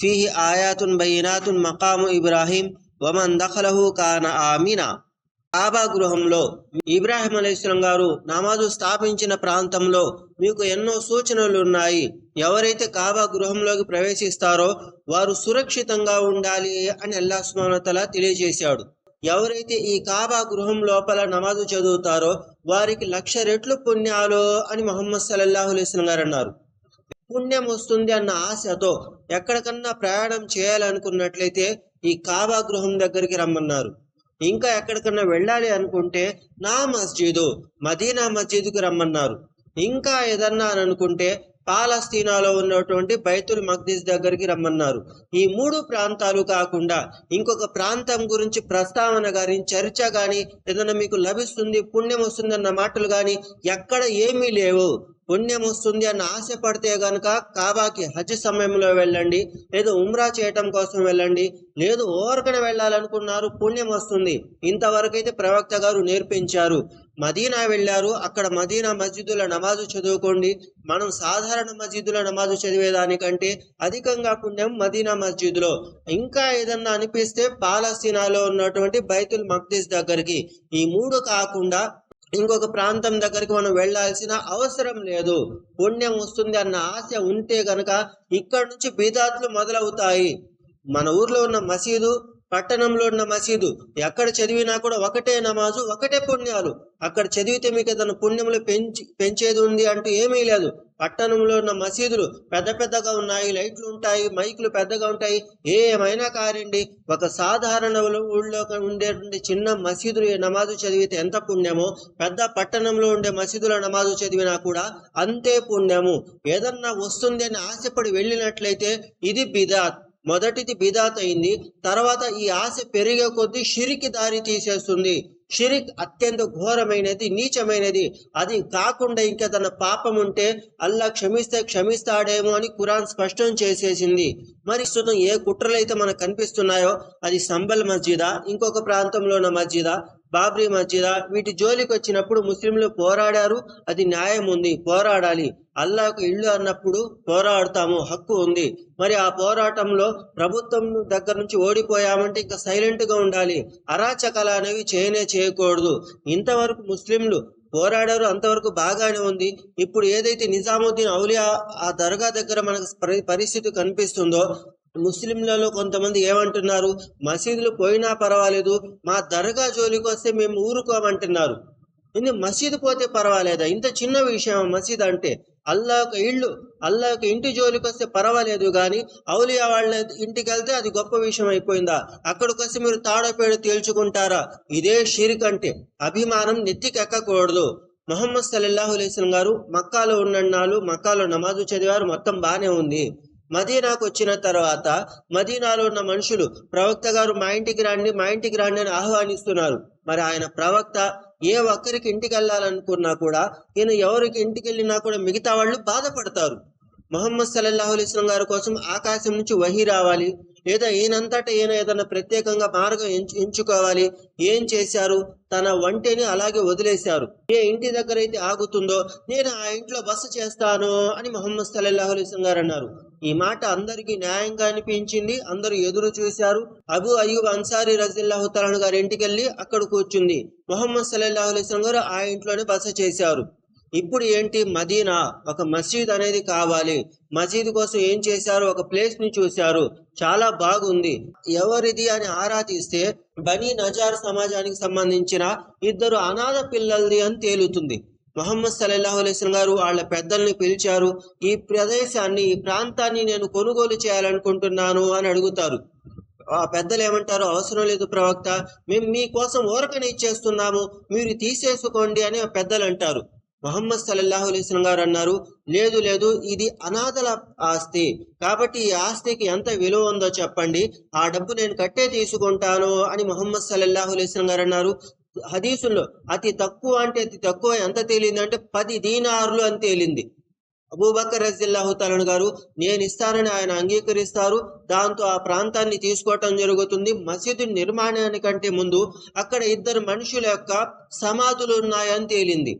ఫీహి ఆయాతున్ بينات మకాము Ibrahim woman దఖలహు కాన ఆమినా కాబా గృహంలో ఇబ్రాహిం అలైస్లం గారు నమాజు స్థాపించిన ప్రాంతంలో మీకు ఎన్నో సూచనలు ఉన్నాయి. ఎవరైతే కాబా గృహంలోకి ప్రవేశిస్తారో వారు సురక్షితంగా ఉండాలి అని అల్లా సుమానతల తెలియజేశాడు. ఎవరైతే ఈ కాబా గృహం లోపల నమాజు చదువుతారో వారికి లక్ష రెట్లు పుణ్యాలు అని మొహమ్మద్ సల్లాహు అలైస్లం గారు అన్నారు. పుణ్యం వస్తుంది అన్న ఆశతో ఎక్కడికన్నా ప్రయాణం చేయాలనుకున్నట్లయితే ఈ కాబా గృహం దగ్గరికి రమ్మన్నారు. ఇంకా ఎక్కడికన్నా వెళ్ళాలి అనుకుంటే నా మస్జిదు మదీనా మస్జిద్కు రమ్మన్నారు. ఇంకా ఏదన్నా అని అనుకుంటే పాలస్తీనాలో ఉన్నటువంటి బైతుల్ మగ్దీస్ దగ్గరికి రమ్మన్నారు. ఈ మూడు ప్రాంతాలు కాకుండా ఇంకొక ప్రాంతం గురించి ప్రస్తావన గాని చర్చ గాని ఏదైనా మీకు లభిస్తుంది పుణ్యం వస్తుంది అన్న మాటలు గాని ఎక్కడ ఏమీ లేవు. పుణ్యం వస్తుంది అని ఆశపడితే కనుక కాబాకి హజ్ సమయంలో వెళ్ళండి లేదు ఉమ్రా చేయటం కోసం వెళ్ళండి లేదు ఓరకన వెళ్ళాలనుకున్నారు పుణ్యం వస్తుంది. ఇంతవరకు అయితే ప్రవక్త గారు నేర్పించారు. మదీనా వెళ్ళారు. అక్కడ మదీనా మస్జిదుల నమాజు చదువుకోండి. మనం సాధారణ మస్జిదుల నమాజు చదివేదానికంటే అధికంగా పుణ్యం మదీనా మస్జిద్లో. ఇంకా ఏదన్నా అనిపిస్తే పాలస్తీనాలో ఉన్నటువంటి బైతుల్ మక్దీస్ దగ్గరికి. ఈ మూడు కాకుండా ఇంకొక ప్రాంతం దగ్గరికి మనం వెళ్ళాల్సిన అవసరం లేదు. పుణ్యం వస్తుంది అన్న ఆశ ఉంటే గనక ఇక్కడ నుంచి బీదాత్లు మొదలవుతాయి. మన ఊర్లో ఉన్న మసీదు పట్టణంలో ఉన్న మసీదు. ఎక్కడ చదివినా కూడా ఒకటే నమాజు ఒకటే పుణ్యాలు. అక్కడ చదివితే మీకు తన పుణ్యములు పెంచి పెంచేది ఉంది అంటూ ఏమీ లేదు. పట్టణంలో ఉన్న మసీదులు పెద్ద పెద్దగా ఉన్నాయి లైట్లు ఉంటాయి మైకులు పెద్దగా ఉంటాయి. ఏమైనా కారండి ఒక సాధారణ ఊళ్ళో ఉండేటువంటి చిన్న మసీదులు నమాజు చదివితే ఎంత పుణ్యమో పెద్ద పట్టణంలో ఉండే మసీదుల నమాజు చదివినా కూడా అంతే పుణ్యము. ఏదన్నా వస్తుంది అని ఆశపడి వెళ్ళినట్లయితే ఇది బిదాత్. మొదటిది బిదాత్ అయింది తర్వాత ఈ ఆశ పెరిగే కొద్దీ షిరికి దారి తీసేస్తుంది. షిరిక్ అత్యంత ఘోరమైనది నీచమైనది. అది కాకుండా ఇంకా తన పాపం ఉంటే అల్లా క్షమిస్తే క్షమిస్తాడేమో అని కురాన్ స్పష్టం చేసేసింది. మరి ప్రస్తుతం ఏ అయితే మనకు కనిపిస్తున్నాయో అది సంబల్ మస్జిదా ఇంకొక ప్రాంతంలో ఉన్న మస్జిదా బాబ్రీ మస్జిదా వీటి జోలికి వచ్చినప్పుడు ముస్లింలు పోరాడారు. అది న్యాయం ఉంది పోరాడాలి. అల్లాకు ఇల్లు అన్నప్పుడు పోరాడతాము హక్కు ఉంది. మరి ఆ పోరాటంలో ప్రభుత్వం దగ్గర నుంచి ఓడిపోయామంటే ఇంకా సైలెంట్గా ఉండాలి. అరాచకాలు అనేవి చేయనే చేయకూడదు. ఇంతవరకు ముస్లింలు పోరాడారు అంతవరకు బాగానే ఉంది. ఇప్పుడు ఏదైతే నిజాముద్దీన్ ఔలియా ఆ దర్గా దగ్గర మనకు పరి- పరిస్థితి కనిపిస్తుందో ముస్లింలలో కొంతమంది ఏమంటున్నారు? మసీదులు పోయినా పర్వాలేదు మా దర్గా జోలికి వస్తే మేము ఊరుకోమంటున్నారు. ఇది మసీదు పోతే పర్వాలేదా? ఇంత చిన్న విషయం మసీద్ అంటే అల్లా యొక్క ఇల్లు అల్లా యొక్క ఇంటి జోలికి వస్తే పర్వాలేదు కానీ ఔలియా వాళ్ళ ఇంటికి వెళ్తే అది గొప్ప విషయం అయిపోయిందా? అక్కడికి వస్తే మీరు తాడపేడు తేల్చుకుంటారా? ఇదే షిరిక్ అంటే అభిమానం నెత్తికెక్కకూడదు. మొహమ్మద్ సల్లల్లాహు అలైస్లం గారు మక్కాలో ఉన్నన్నాళ్ళు మక్కాలో నమాజు చదివారు మొత్తం బాగానే ఉంది. మదీనాకు వచ్చిన తర్వాత మదీనాలో ఉన్న మనుషులు ప్రవక్త గారు మా ఇంటికి రండి మా ఇంటికి రండి అని ఆహ్వానిస్తున్నారు. మరి ఆయన ప్రవక్త ఏ ఒక్కరికి ఇంటికి వెళ్ళాలనుకున్నా కూడా ఈయన ఎవరికి ఇంటికి వెళ్ళినా కూడా మిగతా వాళ్ళు బాధపడతారు. మొహమ్మద్ సల్లల్లాహు అలైస్లం గారి కోసం ఆకాశం నుంచి వహి రావాలి. లేదా ఈయనంతటా ఈయన ఏదైనా ప్రత్యేకంగా మార్గం ఎంచు ఎంచుకోవాలి. ఏం చేశారు? తన వంటిని అలాగే వదిలేశారు. ఏ ఇంటి దగ్గర అయితే ఆగుతుందో నేను ఆ ఇంట్లో బస చేస్తాను అని మొహమ్మద్ సల్లల్లాహు అలైస్లం గారు అన్నారు. ఈ మాట అందరికీ న్యాయంగా అనిపించింది. అందరూ ఎదురు చూశారు. అబు అయ్యూబ్ అన్సారీ రజిల్లాహు తలాన్ గారి ఇంటికి వెళ్ళి అక్కడ కూర్చుంది. మొహమ్మద్ సల్లల్లాహు అలైస్లం గారు ఆ ఇంట్లోనే బస చేశారు. ఇప్పుడు ఏంటి? మదీనా ఒక మసీద్ అనేది కావాలి. మసీద్ కోసం ఏం చేశారు? ఒక ప్లేస్ని చూశారు. చాలా బాగుంది. ఎవరిది అని ఆరా తీస్తే బనీ నజార్ సమాజానికి సంబంధించిన ఇద్దరు అనాథ పిల్లలది అని తేలుతుంది. మొహమ్మద్ సల్లల్లాహు అలైస్లం గారు వాళ్ళ పెద్దల్ని పిలిచారు ఈ ప్రదేశాన్ని ఈ ప్రాంతాన్ని నేను కొనుగోలు చేయాలనుకుంటున్నాను అని అడుగుతారు. ఆ పెద్దలు ఏమంటారు అవసరం లేదు ప్రవక్త మేము మీకోసం ఊరకనే ఇచ్చేస్తున్నాము మీరు తీసేసుకోండి అని ఆ పెద్దలు అంటారు. మొహమ్మద్ సల్లల్లాహు అలైస్లం గారు అన్నారు లేదు లేదు ఇది అనాథల ఆస్తి కాబట్టి ఈ ఆస్తికి ఎంత విలువ ఉందో చెప్పండి ఆ డబ్బు నేను కట్టే తీసుకుంటాను అని మొహమ్మద్ సల్లల్లాహు అలైస్లం గారు అన్నారు. హదీసుల్లో అతి తక్కువ అంటే అతి తక్కువ ఎంత తేలింది అంటే పది దీనారులు అని తేలింది. అబూబకర్ రజిల్లాహు తలను గారు నేను ఇస్తానని ఆయన అంగీకరిస్తారు దాంతో ఆ ప్రాంతాన్ని తీసుకోవటం జరుగుతుంది. మసీదు నిర్మాణానికంటే ముందు అక్కడ ఇద్దరు మనుషుల యొక్క సమాధులు ఉన్నాయని తేలింది.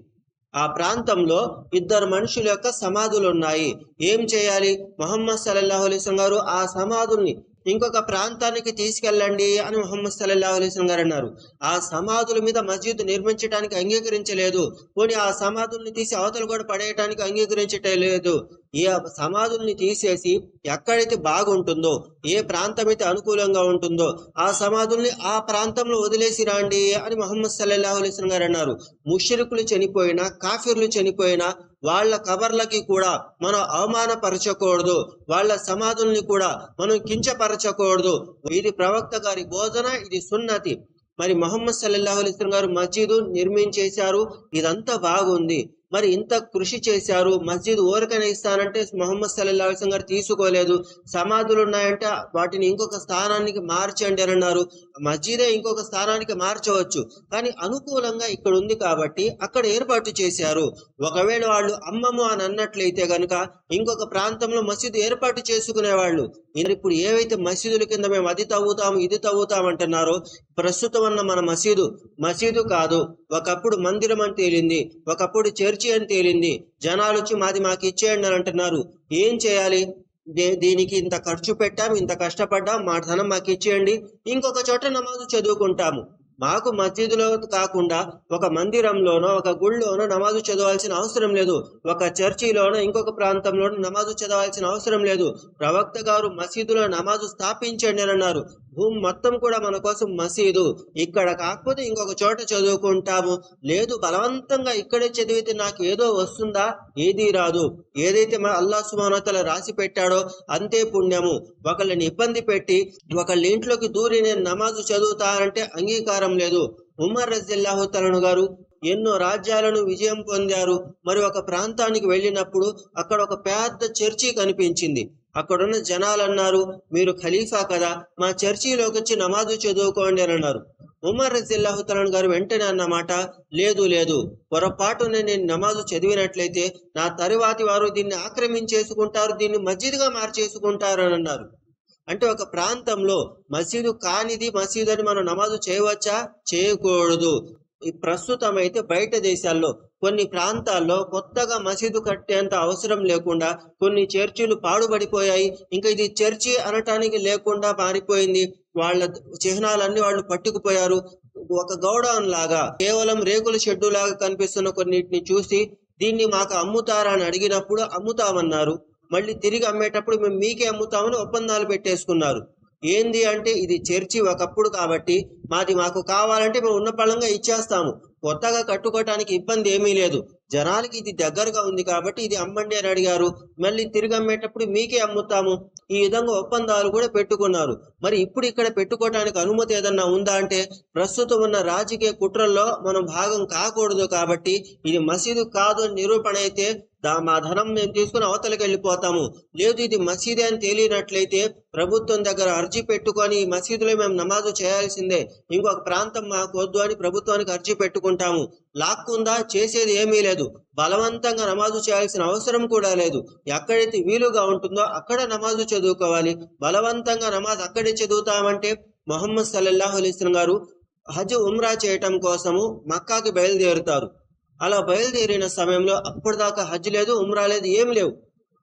ఆ ప్రాంతంలో ఇద్దరు మనుషుల యొక్క సమాధులు ఉన్నాయి ఏం చేయాలి? మొహమ్మద్ సల్లల్లాహు అలీస్ గారు ఆ సమాధుల్ని ఇంకొక ప్రాంతానికి తీసుకెళ్ళండి అని మొహమ్మద్ సల్లల్లాహు అలైస్ గారు అన్నారు. ఆ సమాధుల మీద మస్జిద్ నిర్మించడానికి అంగీకరించలేదు. పోనీ ఆ సమాధుల్ని తీసి అవతలు కూడా పడేయడానికి అంగీకరించలేదు ఈ సమాధుల్ని తీసేసి ఎక్కడైతే బాగుంటుందో ఏ ప్రాంతం అయితే అనుకూలంగా ఉంటుందో ఆ సమాధుల్ని ఆ ప్రాంతంలో వదిలేసి రాండి అని మొహమ్మద్ సల్లల్లాహు అలైస్ గారు అన్నారు. ముషరికులు చనిపోయినా కాఫీర్లు చనిపోయినా వాళ్ళ కబర్లకి కూడా మనం అవమానపరచకూడదు. వాళ్ళ సమాధుల్ని కూడా మనం కించపరచకూడదు. ఇది ప్రవక్త గారి బోధన ఇది సున్నతి. మరి మొహమ్మద్ సల్లల్లాహు అలైస్ గారు మస్జిద్ నిర్మించేశారు. ఇదంతా బాగుంది. మరి ఇంత కృషి చేశారు? మస్జిద్ ఓరకనే ఇస్తానంటే మొహమ్మద్ సల్లల్లాహు అలైహి గారు తీసుకోలేదు. సమాధులు ఉన్నాయంటే వాటిని ఇంకొక స్థానానికి మార్చండి అని అన్నారు. మస్జిదే ఇంకొక స్థానానికి మార్చవచ్చు. కానీ అనుకూలంగా ఇక్కడ ఉంది కాబట్టి అక్కడ ఏర్పాటు చేశారు. ఒకవేళ వాళ్ళు అమ్మము అని అన్నట్లయితే గనుక ఇంకొక ప్రాంతంలో మసీదు ఏర్పాటు చేసుకునేవాళ్ళు. ఇప్పుడు ఏవైతే మసీదుల కింద మేము అది తవ్వుతాము ఇది తవ్వుతాం అంటున్నారో ప్రస్తుతం ఉన్న మన మసీదు మసీదు కాదు. ఒకప్పుడు మందిరం అని తేలింది. ఒకప్పుడు చర్చ్ అని తేలింది. జనాలు వచ్చి మాది మాకు ఇచ్చేయండి అని అంటున్నారు. ఏం చేయాలి? దే- దీనికి ఇంత ఖర్చు పెట్టాం ఇంత కష్టపడ్డాం మా ధనం మాకు ఇచ్చేయండి. ఇంకొక చోట నమాజు చదువుకుంటాము. మాకు మసీదులో కాకుండా ఒక మందిరంలోనో ఒక గుళ్ళోనో నమాజు చదవాల్సిన అవసరం లేదు. ఒక చర్చిలోనో ఇంకొక ప్రాంతంలోనో నమాజు చదవాల్సిన అవసరం లేదు. ప్రవక్త గారు మసీదులో నమాజు స్థాపించండి అని అన్నారు. భూమి మొత్తం కూడా మన కోసం మసీదు. ఇక్కడ కాకపోతే ఇంకొక చోట చదువుకుంటాము. లేదు బలవంతంగా ఇక్కడే చదివితే నాకు ఏదో వస్తుందా? ఏదీ రాదు. ఏదైతే మన అల్లా సుమానతల రాసి పెట్టాడో అంతే పుణ్యము. ఒకళ్ళని ఇబ్బంది పెట్టి ఒకళ్ళ ఇంట్లోకి దూరి నేను నమాజు చదువుతానంటే అంగీకారం లేదు. ఉమర్ రజిల్లాహు తలను గారు ఎన్నో రాజ్యాలను విజయం పొందారు. మరి ఒక ప్రాంతానికి వెళ్ళినప్పుడు అక్కడ ఒక పెద్ద చర్చి కనిపించింది. అక్కడున్న జనాలు అన్నారు మీరు ఖలీఫా కదా మా చర్చిలోకి వచ్చి నమాజు చదువుకోండి అని అన్నారు. ఉమర్ రజిల్లాహు తలన్ గారు వెంటనే అన్నమాట లేదు లేదు పొరపాటున నేను నమాజు చదివినట్లయితే నా తరువాతి వారు దీన్ని ఆక్రమించేసుకుంటారు దీన్ని మస్జిద్గా మార్చేసుకుంటారు అని అన్నారు. అంటే ఒక ప్రాంతంలో మసీదు కానిది మసీదు అని మనం నమాజు చేయవచ్చా? చేయకూడదు. ప్రస్తుతం అయితే బయట దేశాల్లో కొన్ని ప్రాంతాల్లో కొత్తగా మసీదు కట్టేంత అవసరం లేకుండా కొన్ని చర్చిలు పాడుబడిపోయాయి. ఇంకా ఇది చర్చి అనటానికి లేకుండా మారిపోయింది. వాళ్ళ చిహ్నాలన్నీ వాళ్ళు పట్టుకుపోయారు. ఒక గౌడౌన్ లాగా కేవలం రేకుల షెడ్డు లాగా కనిపిస్తున్న కొన్నిటిని చూసి దీన్ని మాకు అమ్ముతారా? అని అడిగినప్పుడు అమ్ముతామన్నారు. మళ్ళీ తిరిగి అమ్మేటప్పుడు మేము మీకే అమ్ముతామని ఒప్పందాలు పెట్టేసుకున్నారు. ఏంది అంటే ఇది చర్చి ఒకప్పుడు కాబట్టి మాది మాకు కావాలంటే మేము ఉన్న పళంగా ఇచ్చేస్తాము. కొత్తగా కట్టుకోవటానికి ఇబ్బంది ఏమీ లేదు. జనాలకి ఇది దగ్గరగా ఉంది కాబట్టి ఇది అమ్మండి అని అడిగారు. మళ్ళీ తిరిగి అమ్మేటప్పుడు మీకే అమ్ముతాము. ఈ విధంగా ఒప్పందాలు కూడా పెట్టుకున్నారు. మరి ఇప్పుడు ఇక్కడ పెట్టుకోవటానికి అనుమతి ఏదన్నా ఉందా అంటే ప్రస్తుతం ఉన్న రాజకీయ కుట్రల్లో మనం భాగం కాకూడదు కాబట్టి ఇది మసీదు కాదు అని నిరూపణ అయితే మా ధనం మేము తీసుకుని అవతలకి వెళ్ళిపోతాము. లేదు ఇది మసీదే అని తేలినట్లయితే ప్రభుత్వం దగ్గర అర్జీ పెట్టుకొని ఈ మసీదులో మేము నమాజు చేయాల్సిందే. ఇంకొక ప్రాంతం మాకు వద్దు అని ప్రభుత్వానికి అర్జీ పెట్టుకుంటాము. లాక్కుందా? చేసేది ఏమీ లేదు. బలవంతంగా నమాజు చేయాల్సిన అవసరం కూడా లేదు. ఎక్కడైతే వీలుగా ఉంటుందో అక్కడ నమాజు చదువుకోవాలి. బలవంతంగా నమాజ్ అక్కడే చదువుతామంటే మొహమ్మద్ సల్లల్లాహు అలైస్లం గారు హజ్ ఉమ్రా చేయటం కోసము మక్కాకి బయలుదేరుతారు. అలా బయలుదేరిన సమయంలో అప్పటిదాకా హజ్ లేదు ఉమ్రా లేదు ఏం లేవు.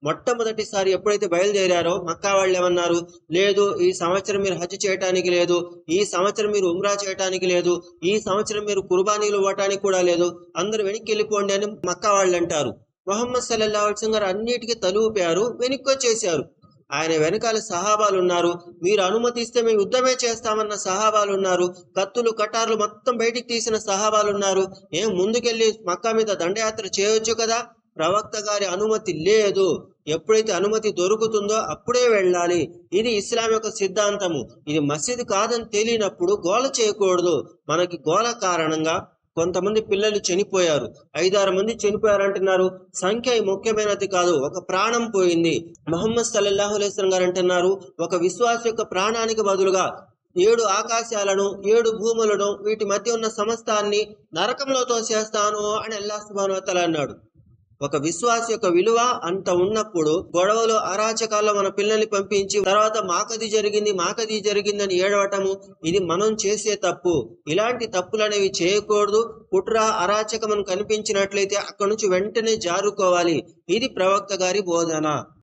మొట్టమొదటిసారి ఎప్పుడైతే బయలుదేరారో మక్కా వాళ్ళు ఏమన్నారు? లేదు ఈ సంవత్సరం మీరు హజ్ చేయటానికి లేదు ఈ సంవత్సరం మీరు ఉమ్రా చేయటానికి లేదు ఈ సంవత్సరం మీరు కుర్బానీలు ఇవ్వటానికి కూడా లేదు అందరూ వెనక్కి వెళ్ళిపోండి అని మక్కా వాళ్ళు అంటారు. మొహమ్మద్ సల్లల్లా అల్సం గారు అన్నిటికీ తలుపారు వెనక్కి వచ్చేసారు ఆయన వెనకాల సహాబాలు ఉన్నారు మీరు అనుమతిస్తే మేము యుద్ధమే చేస్తామన్న సహాబాలు ఉన్నారు కత్తులు కటార్లు మొత్తం బయటికి తీసిన సహాబాలు ఉన్నారు ఏం ముందుకెళ్ళి మక్కా మీద దండయాత్ర చేయొచ్చు కదా? ప్రవక్త గారి అనుమతి లేదు. ఎప్పుడైతే అనుమతి దొరుకుతుందో అప్పుడే వెళ్ళాలి. ఇది ఇస్లాం యొక్క సిద్ధాంతము. ఇది మసీదు కాదని తెలియనప్పుడు గోల చేయకూడదు. మనకి గోల కారణంగా కొంతమంది పిల్లలు చనిపోయారు. ఐదారు మంది చనిపోయారు అంటున్నారు సంఖ్య ముఖ్యమైనది కాదు. ఒక ప్రాణం పోయింది. మహమ్మద్ సల్లల్లాహు అలైస్లం గారు అంటున్నారు ఒక విశ్వాస యొక్క ప్రాణానికి బదులుగా ఏడు ఆకాశాలను ఏడు భూములను వీటి మధ్య ఉన్న సమస్తాన్ని నరకంలో తోసేస్తాను అని అల్లా సుబాను అన్నాడు. ఒక విశ్వాస యొక్క విలువ అంత ఉన్నప్పుడు గొడవలు అరాచకాల్లో మన పిల్లల్ని పంపించి తర్వాత మాకది జరిగింది మాకది జరిగిందని ఏడవటము ఇది మనం చేసే తప్పు. ఇలాంటి తప్పులు అనేవి చేయకూడదు. కుట్ర అరాచకం కనిపించినట్లయితే అక్కడి నుంచి వెంటనే జారుకోవాలి. ఇది ప్రవక్త గారి బోధన.